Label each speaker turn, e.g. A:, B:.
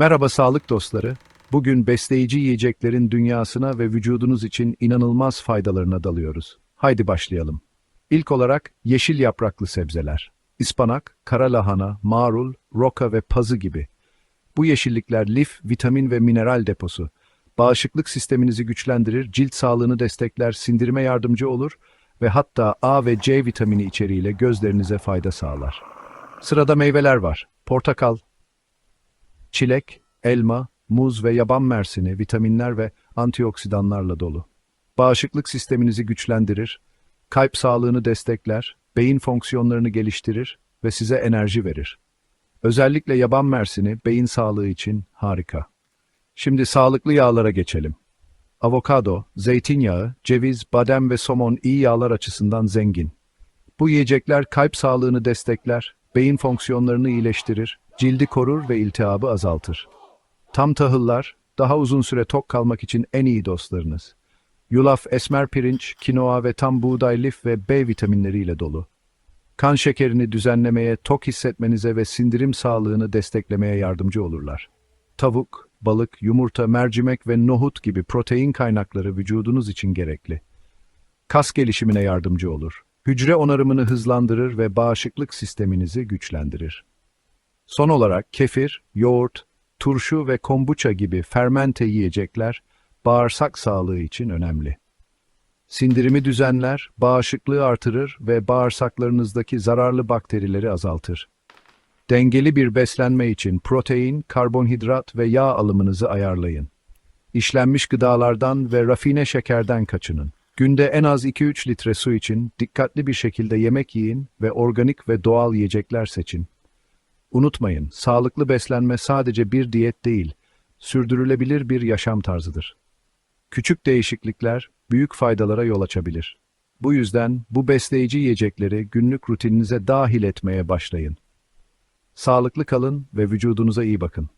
A: Merhaba sağlık dostları. Bugün besleyici yiyeceklerin dünyasına ve vücudunuz için inanılmaz faydalarına dalıyoruz. Haydi başlayalım. İlk olarak yeşil yapraklı sebzeler. Ispanak, kara lahana, marul, roka ve pazı gibi. Bu yeşillikler lif, vitamin ve mineral deposu. Bağışıklık sisteminizi güçlendirir, cilt sağlığını destekler, sindirime yardımcı olur ve hatta A ve C vitamini içeriğiyle gözlerinize fayda sağlar. Sırada meyveler var. Portakal, Çilek, elma, muz ve yaban mersini vitaminler ve antioksidanlarla dolu. Bağışıklık sisteminizi güçlendirir, kalp sağlığını destekler, beyin fonksiyonlarını geliştirir ve size enerji verir. Özellikle yaban mersini beyin sağlığı için harika. Şimdi sağlıklı yağlara geçelim. Avokado, zeytinyağı, ceviz, badem ve somon iyi yağlar açısından zengin. Bu yiyecekler kalp sağlığını destekler, beyin fonksiyonlarını iyileştirir, cildi korur ve iltihabı azaltır. Tam tahıllar, daha uzun süre tok kalmak için en iyi dostlarınız. Yulaf, esmer pirinç, kinoa ve tam buğday lif ve B vitaminleriyle dolu. Kan şekerini düzenlemeye, tok hissetmenize ve sindirim sağlığını desteklemeye yardımcı olurlar. Tavuk, balık, yumurta, mercimek ve nohut gibi protein kaynakları vücudunuz için gerekli. Kas gelişimine yardımcı olur. Hücre onarımını hızlandırır ve bağışıklık sisteminizi güçlendirir. Son olarak kefir, yoğurt, turşu ve kombuça gibi fermente yiyecekler bağırsak sağlığı için önemli. Sindirimi düzenler, bağışıklığı artırır ve bağırsaklarınızdaki zararlı bakterileri azaltır. Dengeli bir beslenme için protein, karbonhidrat ve yağ alımınızı ayarlayın. İşlenmiş gıdalardan ve rafine şekerden kaçının. Günde en az 2-3 litre su için dikkatli bir şekilde yemek yiyin ve organik ve doğal yiyecekler seçin. Unutmayın, sağlıklı beslenme sadece bir diyet değil, sürdürülebilir bir yaşam tarzıdır. Küçük değişiklikler büyük faydalara yol açabilir. Bu yüzden bu besleyici yiyecekleri günlük rutininize dahil etmeye başlayın. Sağlıklı kalın ve vücudunuza iyi bakın.